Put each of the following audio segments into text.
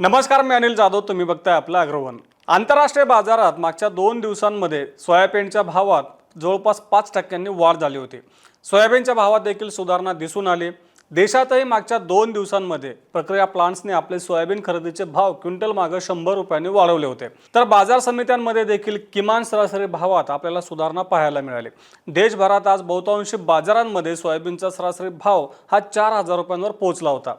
नमस्कार मी अनिल जाधव. तुम्ही बघताय आपलं अग्रवन. आंतरराष्ट्रीय बाजारात मागच्या दोन दिवसांमध्ये सोयाबीनच्या भावात जवळपास पाच टक्क्यांनी वाढ झाली होती. सोयाबीनच्या भावात देखील सुधारणा दिसून आली. देशातही मागच्या दोन दिवसांमध्ये प्रक्रिया प्लांट्सने आपले सोयाबीन खरेदीचे भाव क्विंटल मागे शंभर रुपयांनी वाढवले होते. तर बाजार समित्यांमध्ये देखील किमान सरासरी भावात आपल्याला सुधारणा पाहायला मिळाली. देशभरात आज बहुतांशी बाजारांमध्ये सोयाबीनचा सरासरी भाव हा चार हजार रुपयांवर पोहोचला होता.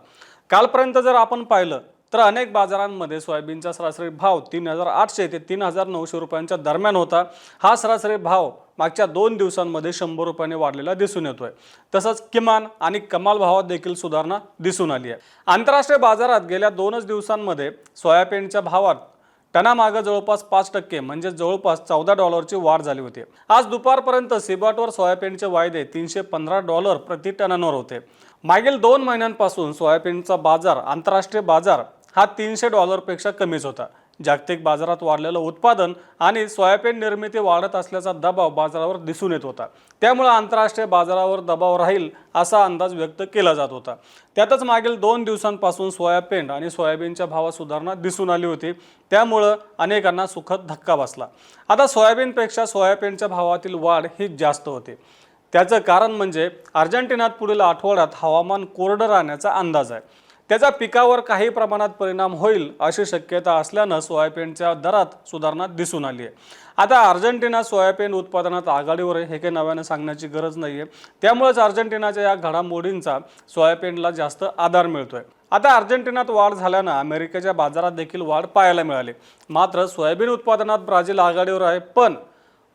कालपर्यंत जर आपण पाहिलं तर अनेक बाजारांमध्ये सोयाबीनचा सरासरी भाव तीन हजार आठशे ते तीन हजार नऊशे रुपयांच्या दरम्यान होता. हा सरासरी भाव मागच्या दोन दिवसांमध्ये शंभर रुपयाने वाढलेला दिसून येतोय. तसंच किमान आणि कमाल भावात देखील सुधारणा दिसून आली आहे. आंतरराष्ट्रीय बाजारात गेल्या दोनच दिवसांमध्ये सोयाबीनच्या भावात टनामागं जवळपास पाच टक्के म्हणजे जवळपास चौदा डॉलरची वाढ झाली होती. आज दुपारपर्यंत सिबाटवर सोयाबीनचे वायदे तीनशे पंधरा डॉलर प्रति टनांवर होते. मागील दोन महिन्यांपासून सोयाबीनचा बाजार आंतरराष्ट्रीय बाजार हा तीनशे डॉलरपेक्षा कमीच होता. जागतिक बाजारात वाढलेलं उत्पादन आणि सोयाबीन निर्मिती वाढत असल्याचा दबाव बाजारावर दिसून येत होता. त्यामुळे आंतरराष्ट्रीय बाजारावर दबाव राहील असा अंदाज व्यक्त केला जात होता. त्यातच मागील दोन दिवसांपासून सोयाबीन आणि सोयाबीनच्या भावात सुधारणा दिसून आली होती. त्यामुळं अनेकांना सुखद धक्का बसला. आता सोयाबीनपेक्षा सोयाबीनच्या भावातील वाढ ही जास्त होती. त्याचं कारण म्हणजे अर्जेंटिनात पुढील आठवड्यात हवामान कोरडं राहण्याचा अंदाज आहे. त्याचा पिकावर काही प्रमाणात परिणाम होईल अशी शक्यता असल्यानं सोयाबीनच्या दरात सुधारणा दिसून आली आहे. आता अर्जेंटिना सोयाबीन उत्पादनात आघाडीवर आहे हे काही नव्यानं सांगण्याची गरज नाही आहे त्यामुळेच अर्जेंटिनाच्या या घडामोडींचा सोयाबीनला जास्त आधार मिळतोय. आता अर्जेंटिनात वाढ झाल्यानं अमेरिकेच्या बाजारात देखील वाढ पाहायला मिळाली. मात्र सोयाबीन उत्पादनात ब्राझील आघाडीवर आहे पण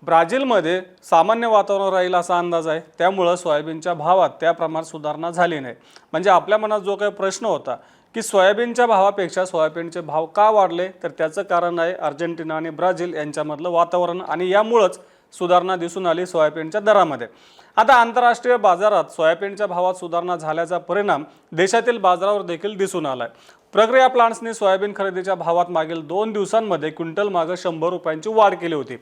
ब्राझीलमध्ये सामान्य वातावरण राहील असा अंदाज आहे. त्यामुळं सोयाबीनच्या भावात त्या प्रमाणात सुधारणा झाली नाही. म्हणजे आपल्या मनात जो काही प्रश्न होता की सोयाबीनच्या भावापेक्षा सोयाबीनचे भाव का वाढले? तर त्याचं कारण आहे अर्जेंटिना आणि ब्राझील यांच्यामधलं वातावरण आणि यामुळंच सुधारणा दिसून आली सोयाबीनच्या दरामध्ये. आता आंतरराष्ट्रीय बाजारात सोयाबीनच्या भावात सुधारणा झाल्याचा परिणाम देशातील बाजारावर देखील दिसून आलाय. प्रक्रिया प्लांट्सने सोयाबीन खरेदीच्या भावात मागील दोन दिवसांमध्ये क्विंटल मागं शंभर रुपयांची वाढ केली होती.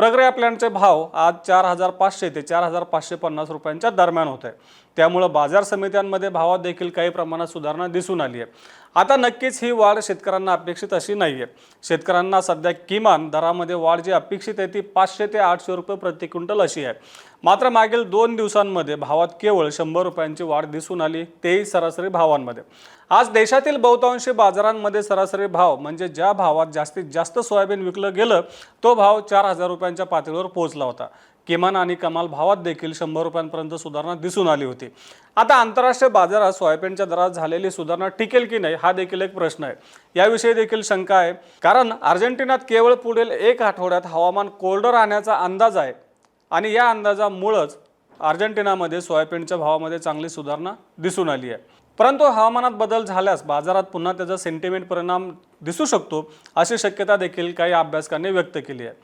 प्रक्रिया प्लॅनचे भाव आज चार हजार पाचशे ते चार हजार पाचशे पन्नास रुपयांच्या दरम्यान होते त्यामुळं बाजार समित्यांमध्ये भावात देखील काही प्रमाणात सुधारणा दिसून आली आहे. आता नक्कीच ही वाढ शेतकऱ्यांना अपेक्षित अशी नाही आहे शेतकऱ्यांना सध्या किमान दरामध्ये वाढ जी अपेक्षित आहे ती पाचशे ते आठशे रुपये प्रति क्विंटल अशी आहे. मात्र मागील दोन दिवसांमध्ये भावात केवळ शंभर रुपयांची वाढ दिसून आली तेही सरासरी भावांमध्ये. आज देशातील बहुतांशी बाजारांमध्ये सरासरी भाव म्हणजे ज्या भावात जास्तीत जास्त सोयाबीन विकलं गेलं तो भाव चार हजार रुपयांच्या पातळीवर पोहोचला होता. किमान आणि कमाल भावात देखील शंभर रुपयांपर्यंत सुधारणा दिसून आली होती. आता आंतरराष्ट्रीय बाजारात सोयाबीनच्या दरात झालेली सुधारणा टिकेल की नाही हा देखील एक प्रश्न आहे. याविषयी देखील शंका आहे. कारण अर्जेंटिनात केवळ पुढील एक आठवड्यात हवामान कोरडं राहण्याचा अंदाज आहे आणि या अंदाजामुळंच अर्जेंटिनामध्ये सोयाबीनच्या भावामध्ये चांगली सुधारणा दिसून आली आहे. परंतु हवामानात बदल झाल्यास बाजारात पुन्हा त्याचा सेंटिमेंट परिणाम दिसू शकतो अशी शक्यता देखील काही अभ्यासकांनी व्यक्त केली आहे.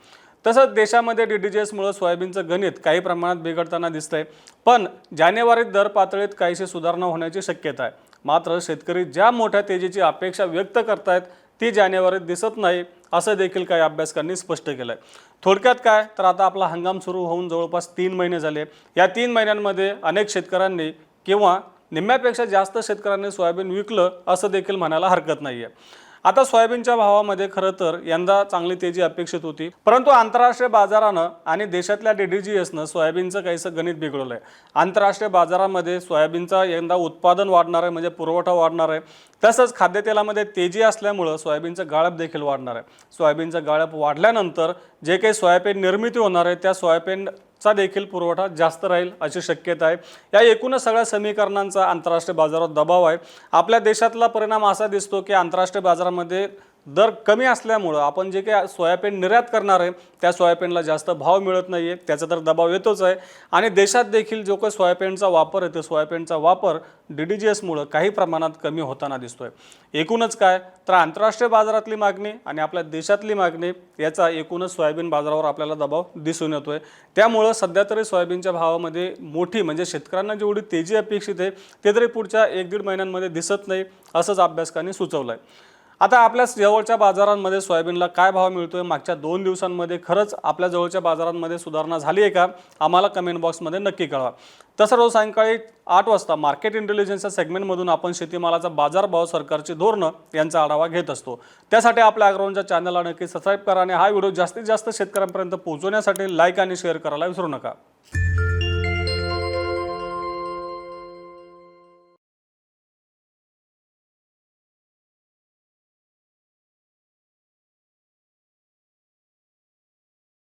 तसंच देशामध्ये डी डी जी एसमुळं सोयाबीनचं गणित काही प्रमाणात बिघडताना दिसतंय. पण जानेवारीत दर पातळीत काहीशी सुधारणा होण्याची शक्यता आहे. मात्र शेतकरी ज्या मोठ्या तेजीची अपेक्षा व्यक्त करतायत ती जानेवारीत दिसत नाही असं देखील काही अभ्यासकांनी स्पष्ट केलं आहे थोडक्यात काय? तर आता आपला हंगाम सुरू होऊन जवळपास तीन महिने झाले. या तीन महिन्यांमध्ये अनेक शेतकऱ्यांनी किंवा निम्म्यापेक्षा जास्त शेतकऱ्यांनी सोयाबीन विकलं असं देखील म्हणायला हरकत नाही आहे आता सोयाबीनच्या भावामध्ये खरं तर यंदा चांगली तेजी अपेक्षित होती. परंतु आंतरराष्ट्रीय बाजारानं आणि देशातल्या डीडीजीएसनं सोयाबीनचं काहीसं गणित बिघडवलं आहे आंतरराष्ट्रीय बाजारामध्ये सोयाबीनचा यंदा उत्पादन वाढणार आहे म्हणजे पुरवठा वाढणार आहे. तसंच खाद्यतेलामध्ये तेजी असल्यामुळं सोयाबीनचं गाळप देखील वाढणार आहे. सोयाबीनचं गाळप वाढल्यानंतर जे काही सोयाबीन निर्मिती होणार आहे त्या सोयाबीन चा देखील पुरवठा जास्त राहील अशी शक्यता आहे. या एकूणच सगळ्या समीकरणांचा आंतरराष्ट्रीय बाजारात दबाव आहे. आपल्या देशातला परिणाम असा दिसतो की आंतरराष्ट्रीय बाजारामध्ये दर कमी असल्यामुळं आपण जे काही सोयाबीन निर्यात करणार आहे त्या सोयाबीनला जास्त भाव मिळत नाही आहे त्याचा तर दबाव येतोच आहे. आणि देशात देखील जो काही सोयाबीनचा वापर आहे तो सोयाबीनचा वापर डी डी जी एसमुळं काही प्रमाणात कमी होताना दिसतोय. एकूणच काय? तर आंतरराष्ट्रीय बाजारातली मागणी आणि आपल्या देशातली मागणी याचा एकूणच सोयाबीन बाजारावर आपल्याला दबाव दिसून येतो आहे त्यामुळं सध्या तरी सोयाबीनच्या भावामध्ये मोठी म्हणजे शेतकऱ्यांना जेवढी तेजी अपेक्षित आहे ते तरी पुढच्या एक दीड महिन्यांमध्ये दिसत नाही असंच अभ्यासकांनी सुचवलं आहे आता आपल्या जवळच्या बाजारांमध्ये सोयाबीनला काय भाव मिळतोय? मागच्या दोन दिवसांमध्ये खरंच आपल्या जवळच्या बाजारांमध्ये सुधारणा झाली आहे का? आम्हाला कमेंट बॉक्समध्ये नक्की कळवा. तसं रोज सायंकाळी आठ वाजता मार्केट इंटेलिजन्सच्या सेगमेंटमधून आपण शेतीमालाचा बाजारभाव सरकारची धोरणं यांचा आढावा घेत असतो. त्यासाठी आपल्या अग्रवनच्या चॅनलला नक्की सबस्क्राईब करा आणि हा व्हिडिओ जास्तीत जास्त शेतकऱ्यांपर्यंत पोहोचवण्यासाठी लाईक आणि शेअर करायला विसरू नका.